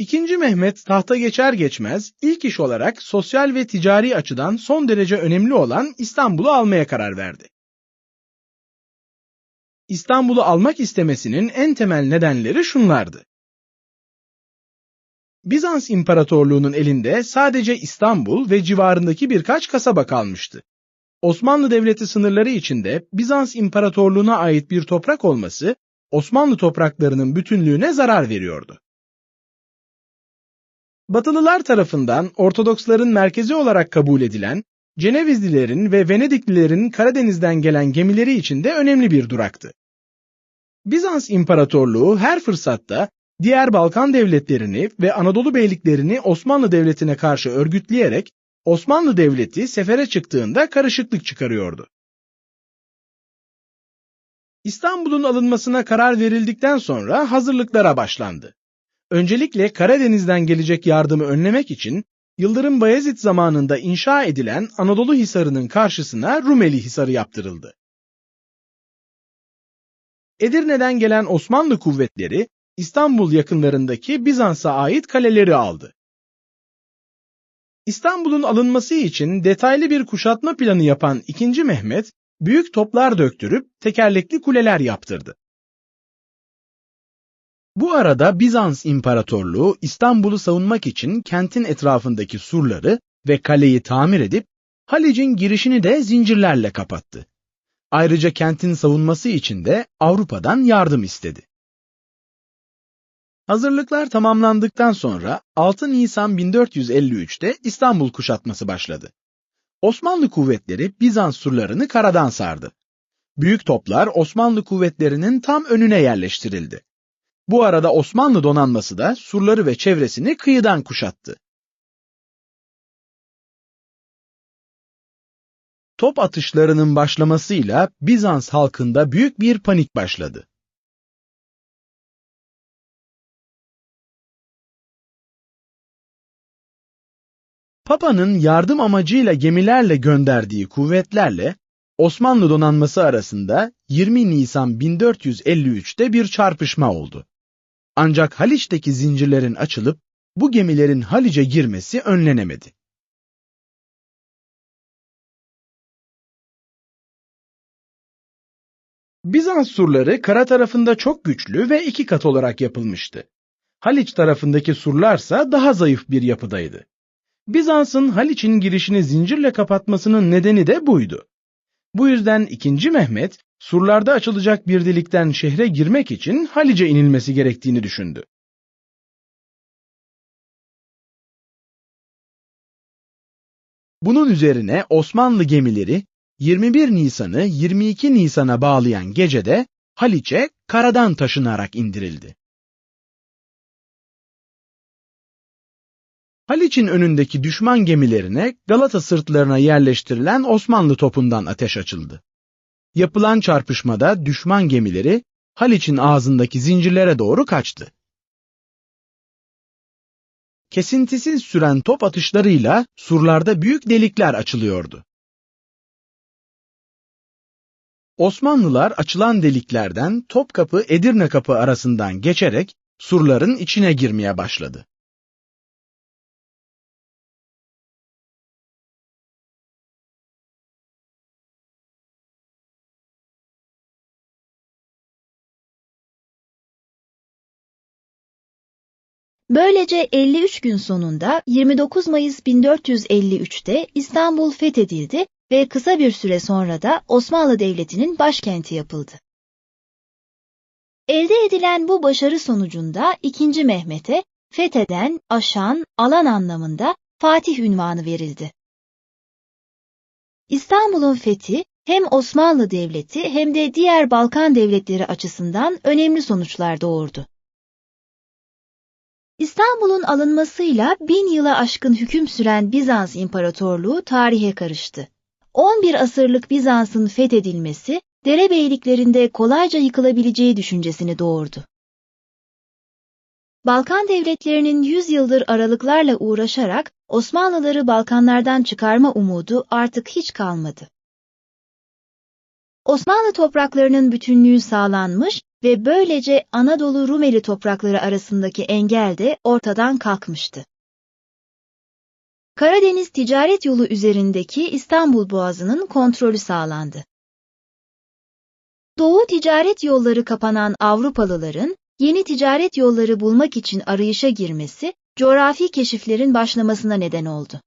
İkinci Mehmet tahta geçer geçmez ilk iş olarak sosyal ve ticari açıdan son derece önemli olan İstanbul'u almaya karar verdi. İstanbul'u almak istemesinin en temel nedenleri şunlardı. Bizans İmparatorluğu'nun elinde sadece İstanbul ve civarındaki birkaç kasaba kalmıştı. Osmanlı Devleti sınırları içinde Bizans İmparatorluğu'na ait bir toprak olması Osmanlı topraklarının bütünlüğüne zarar veriyordu. Batılılar tarafından Ortodoksların merkezi olarak kabul edilen Cenevizlilerin ve Venediklilerin Karadeniz'den gelen gemileri için de önemli bir duraktı. Bizans İmparatorluğu her fırsatta diğer Balkan devletlerini ve Anadolu beyliklerini Osmanlı Devleti'ne karşı örgütleyerek Osmanlı Devleti sefere çıktığında karışıklık çıkarıyordu. İstanbul'un alınmasına karar verildikten sonra hazırlıklara başlandı. Öncelikle Karadeniz'den gelecek yardımı önlemek için Yıldırım Bayezid zamanında inşa edilen Anadolu Hisarı'nın karşısına Rumeli Hisarı yaptırıldı. Edirne'den gelen Osmanlı kuvvetleri İstanbul yakınlarındaki Bizans'a ait kaleleri aldı. İstanbul'un alınması için detaylı bir kuşatma planı yapan 2. Mehmet, büyük toplar döktürüp tekerlekli kuleler yaptırdı. Bu arada Bizans İmparatorluğu İstanbul'u savunmak için kentin etrafındaki surları ve kaleyi tamir edip Halic'in girişini de zincirlerle kapattı. Ayrıca kentin savunması için de Avrupa'dan yardım istedi. Hazırlıklar tamamlandıktan sonra 6 Nisan 1453'te İstanbul kuşatması başladı. Osmanlı kuvvetleri Bizans surlarını karadan sardı. Büyük toplar Osmanlı kuvvetlerinin tam önüne yerleştirildi. Bu arada Osmanlı donanması da surları ve çevresini kıyıdan kuşattı. Top atışlarının başlamasıyla Bizans halkında büyük bir panik başladı. Papa'nın yardım amacıyla gemilerle gönderdiği kuvvetlerle Osmanlı donanması arasında 20 Nisan 1453'te bir çarpışma oldu. Ancak Haliç'teki zincirlerin açılıp bu gemilerin Haliç'e girmesi önlenemedi. Bizans surları kara tarafında çok güçlü ve iki kat olarak yapılmıştı. Haliç tarafındaki surlarsa daha zayıf bir yapıdaydı. Bizans'ın Haliç'in girişini zincirle kapatmasının nedeni de buydu. Bu yüzden 2. Mehmet, surlarda açılacak bir delikten şehre girmek için Halice inilmesi gerektiğini düşündü. Bunun üzerine Osmanlı gemileri 21 Nisan'ı 22 Nisan'a bağlayan gecede Haliç'e karadan taşınarak indirildi. Haliç'in önündeki düşman gemilerine Galata sırtlarına yerleştirilen Osmanlı topundan ateş açıldı. Yapılan çarpışmada düşman gemileri Haliç'in ağzındaki zincirlere doğru kaçtı. Kesintisiz süren top atışlarıyla surlarda büyük delikler açılıyordu. Osmanlılar açılan deliklerden Topkapı Edirne Kapı arasından geçerek surların içine girmeye başladı. Böylece 53 gün sonunda 29 Mayıs 1453'te İstanbul fethedildi ve kısa bir süre sonra da Osmanlı Devleti'nin başkenti yapıldı. Elde edilen bu başarı sonucunda 2. Mehmet'e fetheden, aşan, alan anlamında Fatih ünvanı verildi. İstanbul'un fethi hem Osmanlı Devleti hem de diğer Balkan devletleri açısından önemli sonuçlar doğurdu. İstanbul'un alınmasıyla bin yıla aşkın hüküm süren Bizans İmparatorluğu tarihe karıştı. 11 asırlık Bizans'ın fethedilmesi, derebeyliklerinde kolayca yıkılabileceği düşüncesini doğurdu. Balkan devletlerinin 100 yıldır aralıklarla uğraşarak Osmanlıları Balkanlardan çıkarma umudu artık hiç kalmadı. Osmanlı topraklarının bütünlüğü sağlanmış ve böylece Anadolu Rumeli toprakları arasındaki engel de ortadan kalkmıştı. Karadeniz ticaret yolu üzerindeki İstanbul Boğazı'nın kontrolü sağlandı. Doğu ticaret yolları kapanan Avrupalıların yeni ticaret yolları bulmak için arayışa girmesi, coğrafi keşiflerin başlamasına neden oldu.